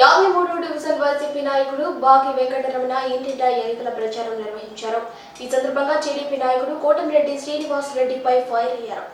యాభై మూడు division YCP నాయకుడు బాగి వెంకటరమణ ఇంటింటా ఎన్నికల ప్రచారం నిర్వహించారు. ఈ సందర్భంగా టీడీపీ నాయకుడు కోటమిరెడ్డి శ్రీనివాస్ రెడ్డిపై ఫైర్ అయ్యారు.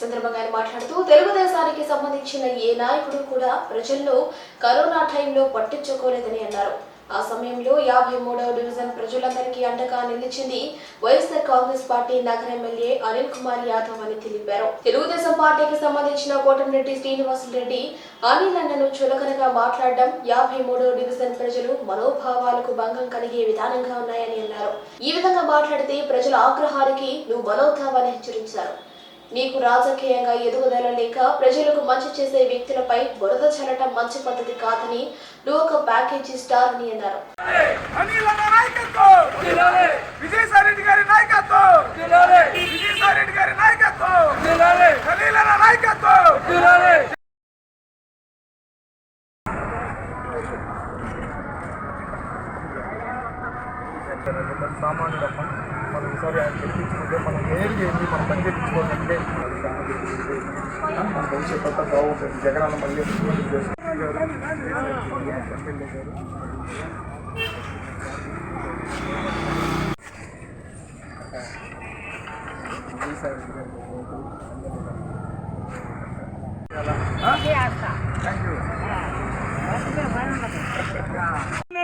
సందర్భంగా ఆయన మాట్లాడుతూ తెలుగుదేశానికి సంబంధించిన ఏ నాయకుడు కూడా ప్రజల్లో కరోనా టైంలో పట్టించుకోలేదని అన్నారు. ఆ సమయంలో యాభై మూడవ డివిజన్ ప్రజలందరికీ అండగా నిలిచింది వైఎస్ఆర్ కాంగ్రెస్ పార్టీ నగర ఎమ్మెల్యే అనిల్ కుమార్ యాదవ్ అని తెలిపారు. తెలుగుదేశం పార్టీకి సంబంధించిన కోటంరెడ్డి శ్రీనివాస్ రెడ్డి అనిల్ అన్నను చులకనగా మాట్లాడడం యాభై మూడవ డివిజన్ ప్రజలు మనోభావాలకు భంగం కలిగే విధానంగా ఉన్నాయని అన్నారు. ఈ విధంగా మాట్లాడితే ప్రజల ఆగ్రహానికి నువ్వు బలవుతావని హెచ్చరించారు. నీకు రాజకీయంగా ఎదుగుదల లేక ప్రజలకు మంచి చేసే వ్యక్తులపై బురద చల్లటం మంచి పద్ధతి కాదని నువ్వు ఒక ప్యాకేజీ స్టార్ అని అన్నారు అనిల్ మనం ఈసారి ఆయన గెలిపించుకుంటే మనం నేరుగా వెళ్ళి మనం పని చేయించుకోవాలంటే మన భవిష్యత్తు అంతా బాగుంటుంది. జగనన్న మళ్ళీ ముఖ్యమంత్రి. ఎమ్మెల్యే గారు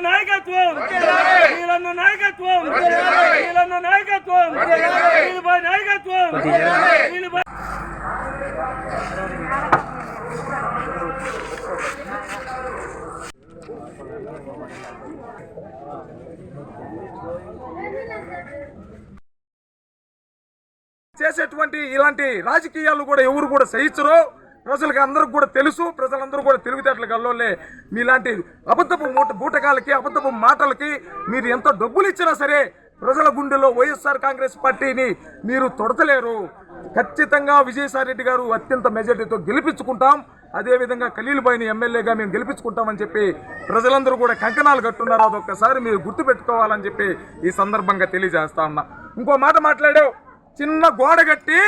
నాయకత్వం వీళ్ళన్న నాయకత్వం. వీళ్ళన్న నాయకత్వం. వీళ్ళపై నాయకత్వం. వీళ్ళపై చేసేటువంటి ఇలాంటి రాజకీయాలు కూడా ఎవరు కూడా సహించరు. ప్రజలకు అందరికి కూడా తెలుసు ప్రజలందరూ కూడా తెలివితేటలు గల్లోలే మీలాంటి అబద్ధపు మూట బూటకాలకి అబద్ధపు మాటలకి మీరు ఎంత డబ్బులు ఇచ్చినా సరే ప్రజల గుండెలో వైఎస్ఆర్ కాంగ్రెస్ పార్టీని మీరు తొడతలేరు. ఖచ్చితంగా విజయసాయి రెడ్డి గారు అత్యంత మెజార్టీతో గెలిపించుకుంటాం. అదేవిధంగా ఖలీల్బాయిని ఎమ్మెల్యేగా మేము గెలిపించుకుంటామని చెప్పి ప్రజలందరూ కూడా కంకణాలు కట్టున్నారు. అదొక్కసారి మీరు గుర్తుపెట్టుకోవాలని చెప్పి ఈ సందర్భంగా తెలియజేస్తా ఉన్నా. ఇంకో మాట మాట్లాడావు. చిన్న గోడ కట్టి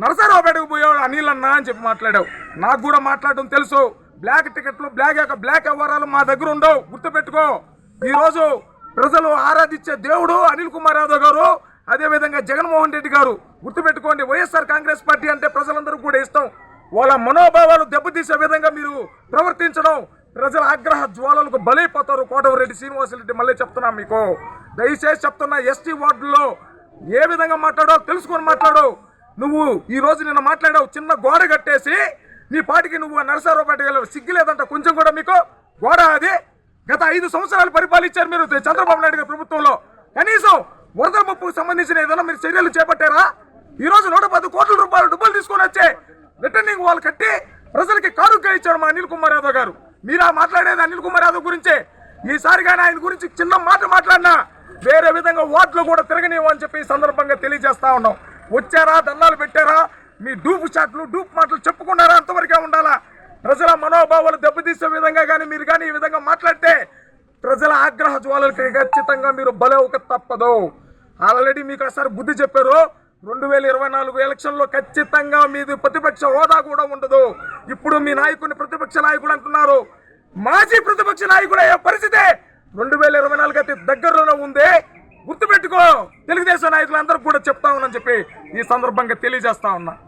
నరసరావుపేటకు పోయేవాడు అనిల్ అన్న అని చెప్పి మాట్లాడావు. నాకు కూడా మాట్లాడడం తెలుసు. బ్లాక్ టికెట్లు బ్లాక్ యొక్క బ్లాక్ వ్యవహారాలు మా దగ్గర ఉండవు. గుర్తుపెట్టుకో. ఈరోజు ప్రజలు ఆరాధించే దేవుడు అనిల్ కుమార్ యాదవ్ గారు అదేవిధంగా జగన్మోహన్ రెడ్డి గారు. గుర్తుపెట్టుకోండి వైఎస్ఆర్ కాంగ్రెస్ పార్టీ అంటే ప్రజలందరూ కూడా ఇష్టం. వాళ్ళ మనోభావాలు దెబ్బతీసే విధంగా మీరు ప్రవర్తించడం. ప్రజల ఆగ్రహ జ్వాలలకు బలైపోతారు కోటమిరెడ్డి శ్రీనివాసరెడ్డి. మళ్ళీ చెప్తున్నా మీకు. దయచేసి చెప్తున్నా ఎస్టీ వార్డులో ఏ విధంగా మాట్లాడో తెలుసుకొని మాట్లాడు. నువ్వు ఈ రోజు నిన్న మాట్లాడావు చిన్న గోడ కట్టేసి నీ పాటికి నువ్వు నరసరావుపేట వెళ్ళావు. సిగ్గులేదంట కొంచెం కూడా మీకు? గోడ అది? గత ఐదు సంవత్సరాలు పరిపాలించారు మీరు చంద్రబాబు నాయుడు గారి ప్రభుత్వంలో. కనీసం వరద ముప్పుకు సంబంధించిన ఏదైనా మీరు చర్యలు చేపట్టారా? ఈ రోజు నూట పది కోట్ల రూపాయలు డబ్బులు తీసుకొని వచ్చే రిటర్నింగ్ వాళ్ళు కట్టి ప్రజలకి కానుక ఇచ్చారు మా అనిల్ కుమార్ యాదవ్ గారు. మీరా మాట్లాడేది అనిల్ కుమార్ యాదవ్ గురించే? ఈసారి కానీ ఆయన గురించి చిన్న మాట మాట్లాడినా వేరే విధంగా ఓట్లు కూడా తిరగనివ్వని చెప్పి ఈ సందర్భంగా తెలియజేస్తా ఉన్నాం. వచ్చారా దండాలు పెట్టారా? మీ డూపు షాట్లు డూపు మాటలు చెప్పుకున్నారా? అంతవరకే ఉండాలా? ప్రజల మనోభావాలు దెబ్బతీసే విధంగా కానీ మీరు కానీ ఈ విధంగా మాట్లాడితే ప్రజల ఆగ్రహ జ్వాలలకి ఖచ్చితంగా మీరు బలవక తప్పదు. ఆల్రెడీ మీకు ఒకసారి బుద్ధి చెప్పారు రెండు వేల ఇరవై నాలుగు ఎలక్షన్లో ఖచ్చితంగా మీది ప్రతిపక్ష హోదా కూడా ఉండదు. ఇప్పుడు మీ నాయకుడిని ప్రతిపక్ష నాయకుడు అంటున్నారు. మాజీ ప్రతిపక్ష నాయకుడు అయ్యే పరిస్థితి రెండు వేల ఇరవై నాలుగు అయితే దగ్గరలోనే ఉంది. గుర్తుపెట్టుకో. తెలుగుదేశం నాయకులందరూ కూడా చెప్తా ఉన్నాని చెప్పి ఈ సందర్భంగా తెలియజేస్తా ఉన్నా.